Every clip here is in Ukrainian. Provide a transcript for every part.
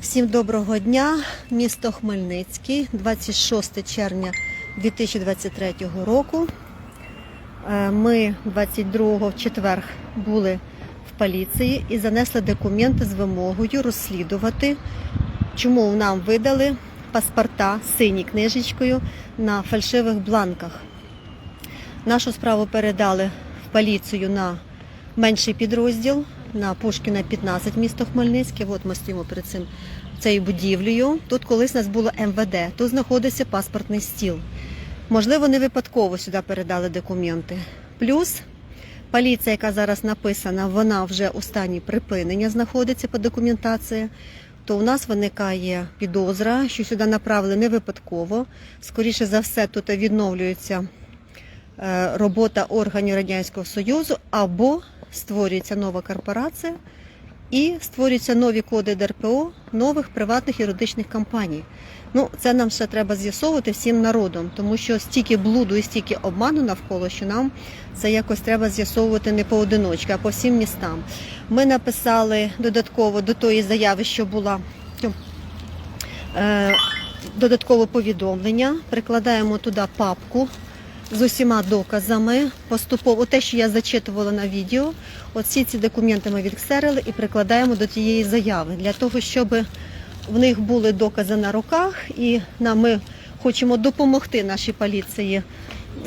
Всім доброго дня, місто Хмельницький, 26 червня 2023 року. Е, Ми 22 в четвер були в поліції і занесли документи з вимогою розслідувати, чому нам видали паспорта синій книжечкою на фальшивих бланках. Нашу справу передали в поліцію на менший підрозділ на Пушкіна 15 місто Хмельницьке. От ми стоїмо перед цим цією будівлею. Тут колись нас було МВД, тут знаходиться паспортний стіл. Можливо, не випадково сюди передали документи. Плюс поліція, яка зараз написана, вона вже у стані припинення знаходиться по документації. То у нас виникає підозра, що сюди направили не випадково. Скоріше за все, тут відновлюється е, робота органів Радянського Союзу або створюється нова корпорація і створюються нові коди ДРПО нових приватних юридичних компаній. Ну, це нам ще треба з'ясовувати всім народом, тому що стільки блуду і стільки обману навколо, що нам це якось треба з'ясовувати не поодиночки, а по всім містам. Ми написали додатково до тої заяви, що була е, додаткове повідомлення, прикладаємо туди папку з усіма доказами. Поступово те, що я зачитувала на відео, оці ці документи ми відксерили і прикладаємо до тієї заяви для того, щоб в них були докази на руках, і нам ми хочемо допомогти нашій поліції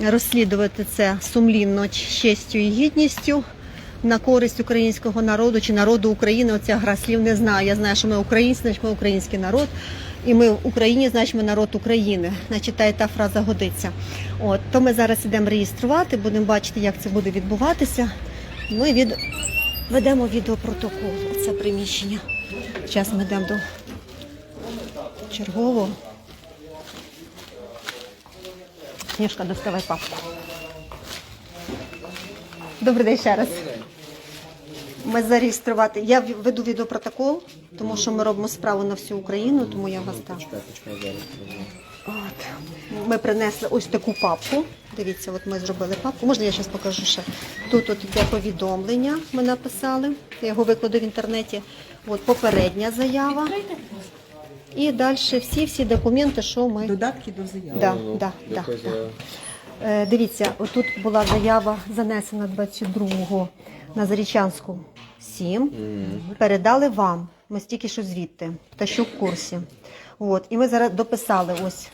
розслідувати це сумлінно, честю і гідністю. На користь українського народу чи народу України. Оця гра слів не знаю. Я знаю, що ми українці, значить ми український народ, і ми в Україні, значить ми народ України. Значить, та і та фраза годиться. От то ми зараз ідемо реєструвати, будемо бачити, як це буде відбуватися. Ми від ведемо відеопротокол. Це приміщення. Зараз ми йдемо до чергового. Книжка, доставай папку. Добрий день ще раз. Ми зареєструвати. Я веду відеопротокол, тому що ми робимо справу на всю Україну, тому я вас так. От. Ми принесли ось таку папку. Дивіться, от ми зробили папку. Можна я зараз покажу ще. Тут от йде повідомлення, ми написали. Я його викладу в інтернеті. От попередня заява. І далі всі-всі документи, що ми. Додатки до заяви. Да, да, да, да. Е, Дивіться, отут була заява занесена 22-го на Зарічанську 7. Передали вам. Ми стільки що звідти, та що в курсі. От, і ми зараз дописали ось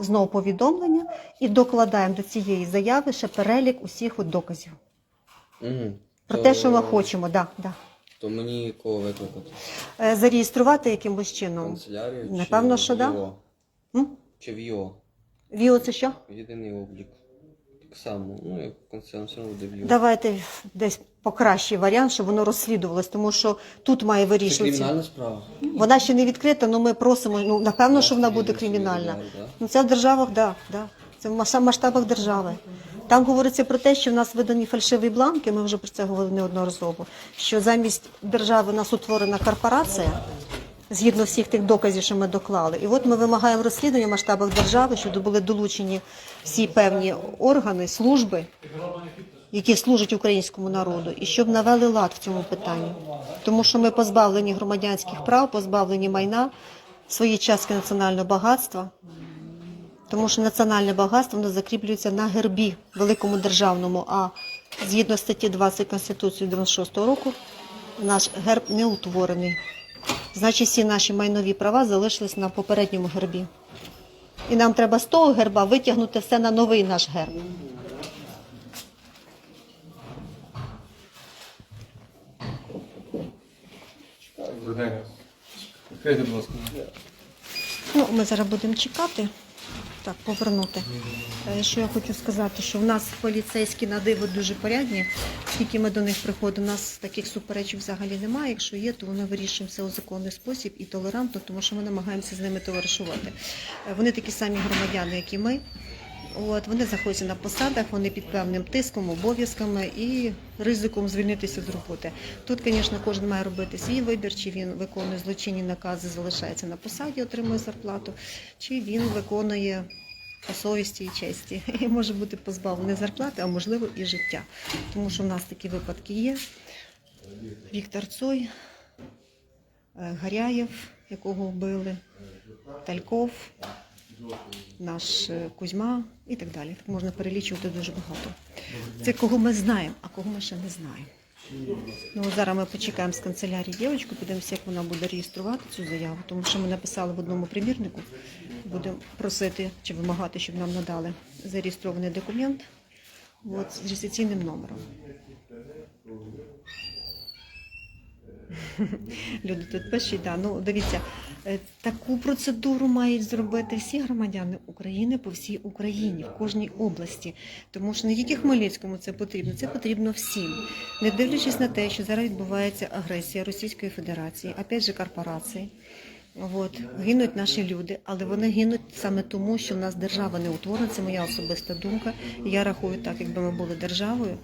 знову повідомлення і докладаємо до цієї заяви ще перелік усіх от доказів. Мгм. Про То- те, що ми хочемо, да, да. То мені кого викликати? Е, Зареєструвати якимось чином. Канцелярію? чи Напевно, що да. М? Чи ВІО? Віо це що? Єдиний облік. Так само. Ну, як одно буде Давайте десь покращий варіант, щоб воно розслідувалось, тому що тут має Це вирішуватися. кримінальна справа? Вона ще не відкрита, але ми просимо. Ну напевно, що вона буде кримінальна. Ну це в державах, да, да. Це в масштабах держави. Там говориться про те, що в нас видані фальшиві бланки. Ми вже про це говорили неодноразово. Що замість держави у нас утворена корпорація. Згідно всіх тих доказів, що ми доклали, і от ми вимагаємо розслідування в масштабах держави, щоб були долучені всі певні органи, служби, які служать українському народу, і щоб навели лад в цьому питанні. Тому що ми позбавлені громадянських прав, позбавлені майна, свої частки національного багатства. Тому що національне багатство воно закріплюється на гербі великому державному. А згідно статті 20 Конституції 96 року, наш герб не утворений. Значить, всі наші майнові права залишились на попередньому гербі. І нам треба з того герба витягнути все на новий наш герб. Ну, ми зараз будемо чекати. Так, повернути. Е, Що я хочу сказати, що в нас поліцейські на диво дуже порядні. Скільки ми до них приходимо, у нас таких суперечок взагалі немає. Якщо є, то вони вирішуємо все у законний спосіб і толерантно, тому що ми намагаємося з ними товаришувати. Е, Вони такі самі громадяни, як і ми. От, вони знаходяться на посадах, вони під певним тиском, обов'язками і ризиком звільнитися з роботи. Тут, звісно, кожен має робити свій вибір, чи він виконує злочинні накази, залишається на посаді, отримує зарплату, чи він виконує по совісті і честі. І може бути позбавлений зарплати, а можливо і життя. Тому що в нас такі випадки є. Віктор Цой, е, Гаряєв, якого вбили, Тальков, наш е, Кузьма і так далі. Так можна перелічувати дуже багато. Це кого ми знаємо, а кого ми ще не знаємо. Ну, зараз ми почекаємо з канцелярії дівчинку, подивимося, як вона буде реєструвати цю заяву, тому що ми написали в одному примірнику, будемо просити чи вимагати, щоб нам надали зареєстрований документ от, з реєстраційним номером. Люди тут пишуть, да, ну дивіться, е, таку процедуру мають зробити всі громадяни України по всій Україні, в кожній області. Тому що не тільки Хмельницькому це потрібно, це потрібно всім. Не дивлячись на те, що зараз відбувається агресія Російської Федерації, опять же корпорації. От, гинуть наші люди, але вони гинуть саме тому, що в нас держава не утворена. Це моя особиста думка. Я рахую так, якби ми були державою,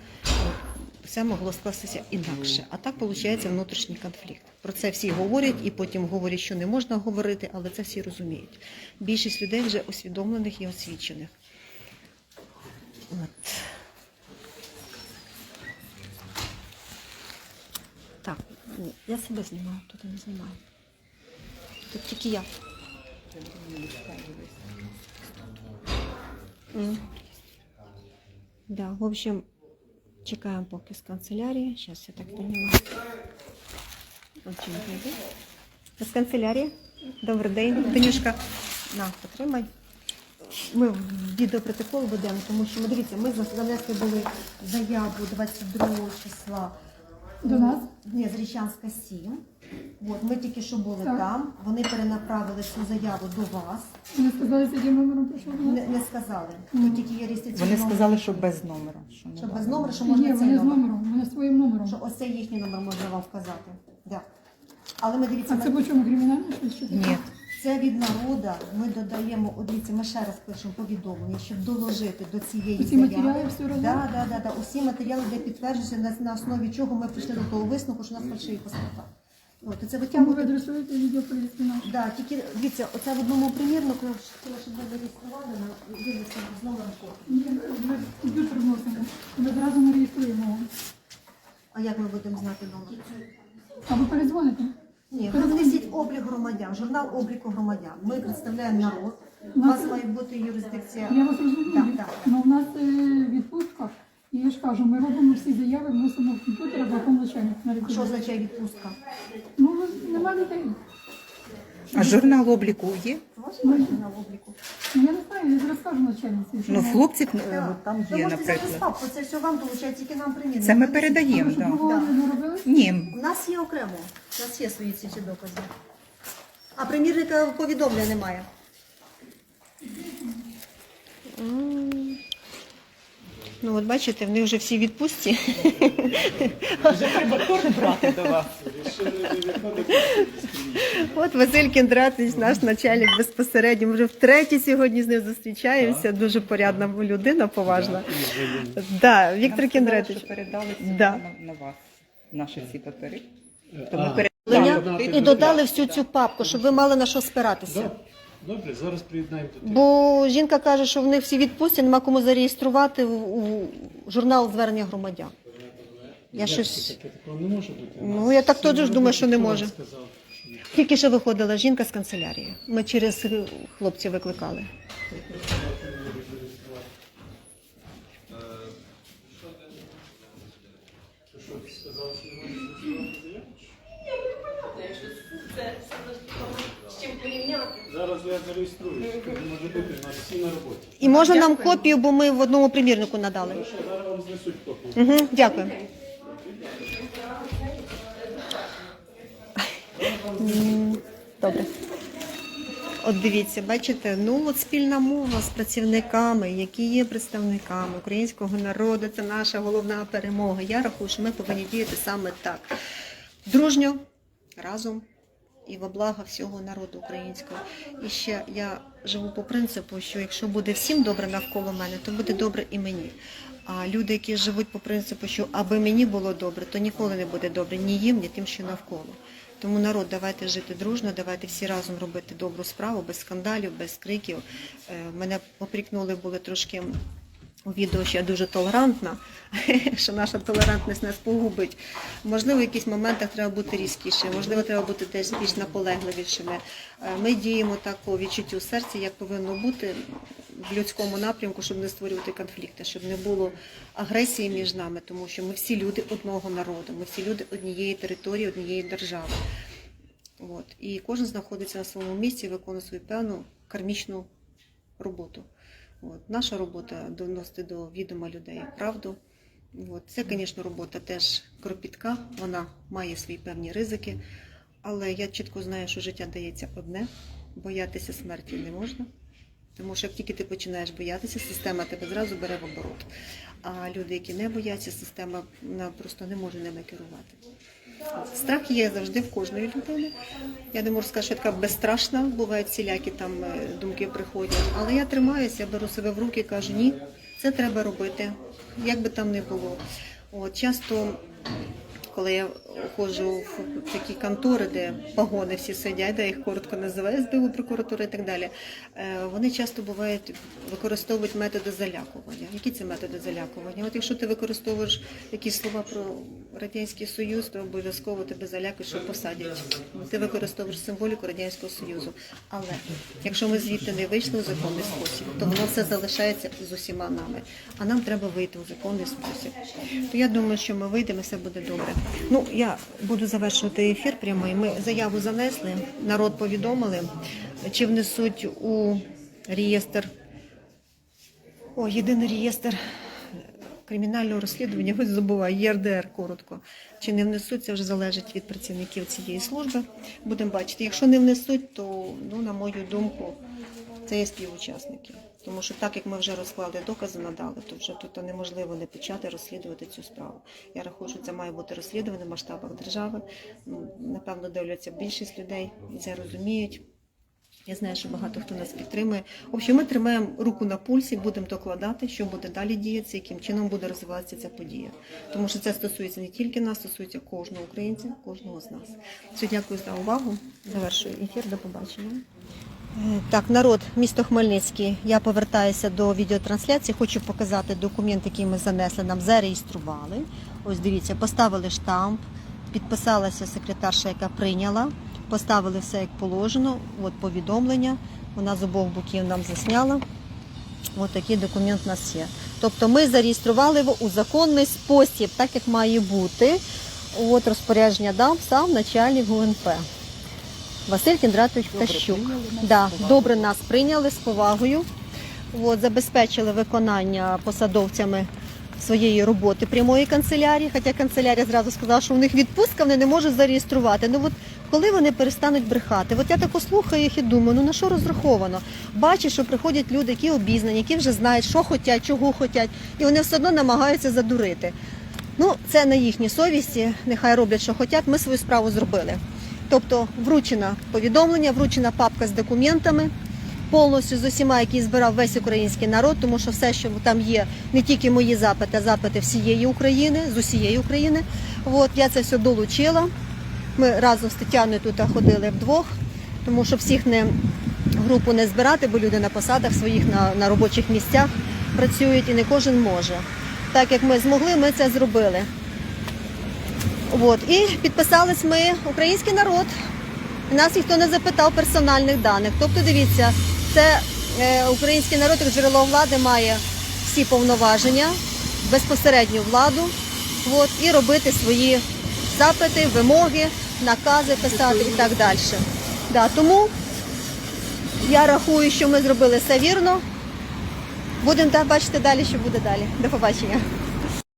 все могло скластися інакше. А так виходить внутрішній конфлікт. Про це всі говорять і потім говорять, що не можна говорити, але це всі розуміють. Більшість людей вже усвідомлених і освічених. От. Так, я себе знімаю, тут не знімаю. Тут тільки я. М. Да, в общем, чекаємо поки з канцелярії. Зараз я так поняла. З канцелярії. Добрий день, Танюшка. На, потримай. Ми відеопротокол ведемо, тому що ми дивіться, ми занесли були заяву 22 числа. До нас? Ні, з Річанська 7. От, ми тільки що були Так. там. Вони перенаправили цю заяву до вас. Вони сказали, з яким номером прийшов до нас? Не, не сказали. Тут тільки є реєстраційний Вони номер. сказали, що без номера. Що не що дали. без номера, що можна Ні, цей вони з номер. номером, вони своїм номером. Що ось цей їхній номер можна вам вказати. Да. Але ми дивіться, А це ми, по чому кримінальне щось? Що таке? Ні. Це від народу. Ми додаємо, от дивіться, ми ще раз пишемо повідомлення, щоб доложити до цієї Усі заяви. матеріали все разом? Да, да, да, да. Усі матеріали, де підтверджуються, на, на основі чого ми прийшли до того висновку, що у нас фальшиві паспорта. От, і це Кому ви витягувати. адресуєте відеоповістки наші? Да, тільки дивіться, оце в одному примірнику, щоб ви зареєстрували на дивіться з номером Ми в комп'ютер вносимо. Ми одразу не реєструємо. А як ми будемо знати номер? А ви передзвоните? Ні, ви внесіть облік громадян, журнал обліку громадян. Ми представляємо народ. У вас має бути юрисдикція. Я вас розумію. Так, так, так. Ну, в нас е, відпустка. І я ж кажу, ми робимо всі заяви, вносимо в комп'ютер або в начальник на Що ліквідацію. означає відпустка? Ну, нема дітей. А журнал обліку є? Ваш журнал обліку? Ну, я не знаю, я зараз скажу начальниці. що Ну, хлопців е, Так. там Ви є, можете взяти наприклад. це все вам долучає, тільки нам примірно. Це ми передаємо, так. другого не робили? Ні, У нас є окремо, у нас є свої ці всі докази. А примірника повідомлення немає. М. Ну, от бачите, вони вже всі відпустці. брати до вас. От Василь Кіндратович, наш начальник безпосередньо. Ми вже втретє сьогодні з ним зустрічаємося. Дуже порядна людина, поважна. Да, Віктор Кіндратович. Передали Да. на, вас, наші всі папери. Леня, І додали всю цю папку, щоб ви мали на що спиратися. Добре, зараз приєднаємо до тих. Бо жінка каже, що в них всі відпустці, нема кому зареєструвати у, у журнал звернення громадян. Я щось. таке? Такого не може бути. Ну, я так теж думаю, що не може. сказав, що. Тільки що виходила жінка з канцелярії. Ми через е, хлопців викликали. Я може бути у нас всі на роботі. І можна нам копію, бо ми в одному примірнику надали. Що зараз вам знесуть копію. Угу, дякую. М, Добре. От дивіться, бачите, ну от спільна мова з працівниками, які є представниками українського народу, це наша головна перемога. Я рахую, що ми повинні діяти саме так. Дружньо, разом і во благо всього народу українського. І ще я живу по принципу, що якщо буде всім добре навколо мене, то буде добре і мені. А люди, які живуть по принципу, що аби мені було добре, то ніколи не буде добре ні їм, ні тим, що навколо. Тому народ, давайте жити дружно, давайте всі разом робити добру справу, без скандалів, без криків. Е, Мене попрікнули були трошки у відео, що я дуже толерантна, що наша толерантність нас погубить. Можливо, в якихось моментах треба бути різкіше, можливо, треба бути теж більш наполегливішими. Е, Ми діємо так по відчуттю серця, як повинно бути в людському напрямку, щоб не створювати конфлікти, щоб не було агресії між нами, тому що ми всі люди одного народу, ми всі люди однієї території, однієї держави. От. І кожен знаходиться на своєму місці, виконує свою певну кармічну роботу. От. Наша робота доносити до відома людей правду. От. Це, звісно, робота теж кропітка, вона має свої певні ризики, але я чітко знаю, що життя дається одне, боятися смерті не можна. Тому що як тільки ти починаєш боятися, система тебе зразу бере в оборот. А люди, які не бояться, система просто не може ними керувати. Страх є завжди в кожної людини. Я не можу сказати, що така безстрашна, бувають всілякі там е, думки приходять. Але я тримаюся, беру себе в руки і кажу, ні, це треба робити, як би там не було. От, часто, коли я ходжу в такі контори, де погони всі сидять, де їх коротко називають СБУ, прокуратура і так далі, е, вони часто бувають використовують методи залякування. Які це методи залякування? От якщо ти використовуєш якісь слова про Радянський Союз, то обов'язково тебе залякають, що посадять. Ти використовуєш символіку Радянського Союзу. Але якщо ми звідти не вийшли у законний спосіб, то воно все залишається з усіма нами. А нам треба вийти у законний спосіб. То я думаю, що ми вийдемо, все буде добре. Ну я буду завершувати ефір прямий. Ми заяву занесли, народ повідомили, чи внесуть у реєстр. О, єдиний реєстр кримінального розслідування, ось забуваю, ЄРДР коротко. Чи не внесуть, це вже залежить від працівників цієї служби. Будемо бачити. Якщо не внесуть, то, ну, на мою думку, це є співучасники. Тому що так як ми вже розклали докази, надали, то вже тут неможливо не почати розслідувати цю справу. Я рахую, що це має бути розслідуване в масштабах держави. Ну, Напевно, дивляться більшість людей це розуміють. Я знаю, що багато хто нас підтримує. В общем, ми тримаємо руку на пульсі, будемо докладати, що буде далі діятися, яким чином буде розвиватися ця подія. Тому що це стосується не тільки нас, стосується кожного українця, кожного з нас. Все, дякую за увагу. Завершую ефір. До побачення. Так, народ, місто Хмельницький. Я повертаюся до відеотрансляції. Хочу показати документ, який ми занесли, нам зареєстрували. Ось дивіться, поставили штамп, підписалася секретарша, яка прийняла. Поставили все як положено. От повідомлення. Вона з обох боків нам засняла. Ось такий документ у нас є. Тобто ми зареєстрували його у законний спосіб, так як має бути. От розпорядження дав сам начальник ГУНП. Василь Кіндратович Птащук. Да, добре нас прийняли з повагою. От, забезпечили виконання посадовцями своєї роботи прямої канцелярії. Хоча канцелярія зразу сказала, що у них відпустка, вони не можуть зареєструвати. Ну от коли вони перестануть брехати? От я тако слухаю їх і думаю, ну на що розраховано? Бачу, що приходять люди, які обізнані, які вже знають, що хочуть, чого хочуть, і вони все одно намагаються задурити. Ну, це на їхній совісті, нехай роблять, що хочуть. Ми свою справу зробили. Тобто вручено повідомлення, вручена папка з документами, повністю з усіма, які збирав весь український народ, тому що все, що там є, не тільки мої запити, а запити всієї України, з усієї України. От, я це все долучила. Ми разом з Тетяною тут ходили вдвох, тому що всіх не групу не збирати, бо люди на посадах своїх на, на робочих місцях працюють і не кожен може. Так як ми змогли, ми це зробили. От. І підписались ми український народ. Нас ніхто не запитав персональних даних. Тобто, дивіться, це е, український народ як джерело влади має всі повноваження, безпосередню владу от, і робити свої запити, вимоги, накази писати і так далі. Да, тому я рахую, що ми зробили все вірно. Будемо бачити далі, що буде далі. До побачення.